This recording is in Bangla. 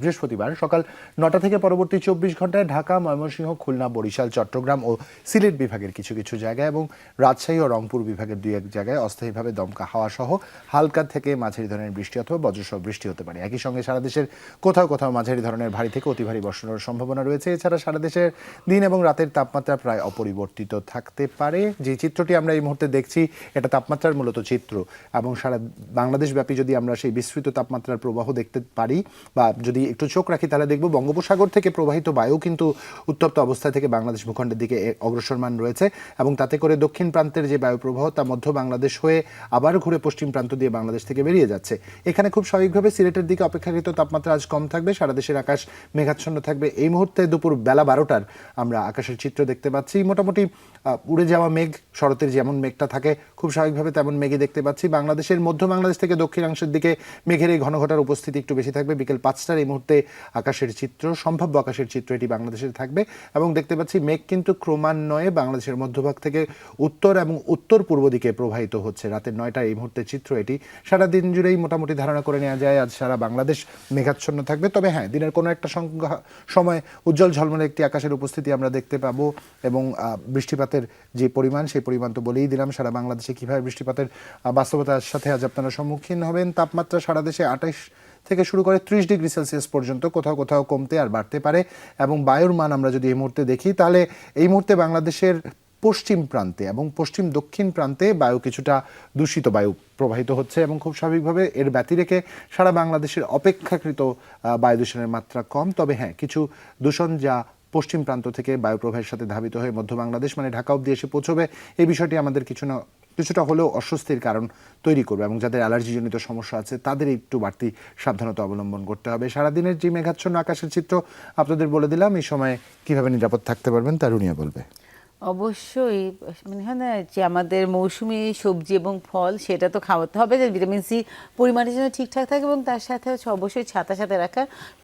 বৃহস্পতিবার সকাল নটা থেকে পরবর্তী চব্বিশ ঘন্টায় ঢাকা, ময়মনসিংহ, খুলনা, বরিশাল, চট্টগ্রাম ও সিলেট বিভাগের কিছু কিছু জায়গায় এবং রাজশাহী ও রংপুর বিভাগের দুই এক জায়গায় অস্থায়ীভাবে দমকা হাওয়া সহ হালকা থেকে মাঝারি ধরনের বৃষ্টি অথবা বজ্রসহ বৃষ্টি হতে পারে। একই সঙ্গে সারা দেশের কোথাও কোথাও মাঝারি ধরনের ভারী থেকে অতি ভারী বর্ষণের সম্ভাবনা রয়েছে। এছাড়া সারা দেশের দিন এবং রাতের তাপমাত্রা প্রায় অপরিবর্তিত থাকতে পারে। যে চিত্রটি আমরা এই মুহূর্তে দেখছি, এটা তাপমাত্রার মূলত চিত্র এবং সারা বাংলাদেশ ব্যাপী যদি আমরা সেই বিস্তৃত তাপমাত্রার প্রবাহ দেখতে পারি বা যদি একটু চোখ রাখি, তাহলে দেখব বঙ্গোপসাগর থেকে প্রবাহিত বায়ু কিন্তু উত্তপ্ত অবস্থা থেকে বাংলাদেশ ভূখণ্ডের দিকে অগ্রসরমান রয়েছে এবং তাতে করে দক্ষিণ প্রান্তের যে বায়ু প্রবাহ, তা মধ্য বাংলাদেশ হয়ে আবার ঘুরে পশ্চিম প্রান্ত দিয়ে বাংলাদেশ থেকে বেরিয়ে যাচ্ছে। এখানে খুব স্বাভাবিকভাবে সিলেটের দিকে অপেক্ষাকৃত তাপমাত্রা আজ কম থাকবে, সারা দেশের আকাশ মেঘাচ্ছন্ন থাকবে। এই মুহূর্তে দুপুর বেলা বারোটার আমরা আকাশের চিত্র দেখতে পাচ্ছি। মোটামুটি উড়ে যাওয়া মেঘ, শরতের যেমন মেঘটা থাকে, খুব স্বাভাবিকভাবে তেমন মেঘই দেখতে পাচ্ছি। বাংলাদেশের মধ্য বাংলাদেশ থেকে দক্ষিণাংশের দিকে মেঘের এই ঘন ঘটার উপস্থিতি একটু বেশি থাকবে। বিকেল পাঁচটার এই মুহূর্তে আকাশের চিত্র, সম্ভাব্য আকাশের চিত্র এটি বাংলাদেশের থাকবে এবং দেখতে পাচ্ছি মেঘ কিন্তু ক্রমান্বয়ে বাংলাদেশের মধ্যভাগ থেকে উত্তর এবং উত্তর পূর্ব দিকে প্রবাহিত হচ্ছে। রাতের নয়টা এই মুহূর্তে চিত্র এটি। সারা দিন জুড়েই মোটামুটি ধারণা করে নেওয়া যায়, আজ সারা বাংলাদেশ মেঘাচ্ছন্ন থাকবে। তবে হ্যাঁ দিনের কোনো একটা সংখ্যা সময় উজ্জ্বল ঝলমলে একটি আকাশের উপস্থিতি আমরা দেখতে পাবো এবং বৃষ্টিপাতের যে পরিমাণ, সেই পরিমাণ তো বলেই দিলাম, সারা বাংলাদেশে কীভাবে বৃষ্টিপাতের বাস্তবতার সাথে আজ আপনারা সম্মুখীন হবেন। তাপমাত্রা সারা দেশে আঠাশ থেকে শুরু করে ত্রিশ ডিগ্রি সেলসিয়াস পর্যন্ত কোথাও কোথাও কমতে আর বাড়তে পারে এবং বায়ুর মান আমরা যদি এই মুহূর্তে দেখি, তাহলে এই মুহূর্তে বাংলাদেশের পশ্চিম প্রান্তে এবং পশ্চিম দক্ষিণ প্রান্তে বায়ু কিছুটা দূষিত বায়ু প্রবাহিত হচ্ছে এবং খুব স্বাভাবিকভাবে এর ব্যতি রেখে সারা বাংলাদেশের অপেক্ষাকৃত বায়ু দূষণের মাত্রা কম। তবে হ্যাঁ কিছু দূষণ যা পশ্চিম প্রান্ত থেকে বায়ু প্রবাহের সাথে ধাবিত হয়ে মধ্য বাংলাদেশ মানে ঢাকা অব্দি এসে পৌঁছবে, এই বিষয়টি আমাদের কিছু না কিছুটা হলেও অস্বস্তির কারণ তৈরি করবে এবং যাদের অ্যালার্জিজনিত সমস্যা আছে, তাদের একটু বাড়তি সাবধানতা অবলম্বন করতে হবে। সারাদিনের যে মেঘাচ্ছন্ন আকাশের চিত্র আপনাদের বলে দিলাম, এই সময় কীভাবে নিরাপদ থাকতে পারবেন তারুণিয়া বলবে। অবশ্যই মানে হয় না যে আমাদের মৌসুমি সবজি এবং ফল, সেটা তো খাওয়াতে হবে, যে ভিটামিন সি পরিমাণের জন্য ঠিকঠাক থাকে এবং তার সাথে হচ্ছে অবশ্যই ছাতা সাথে রাখা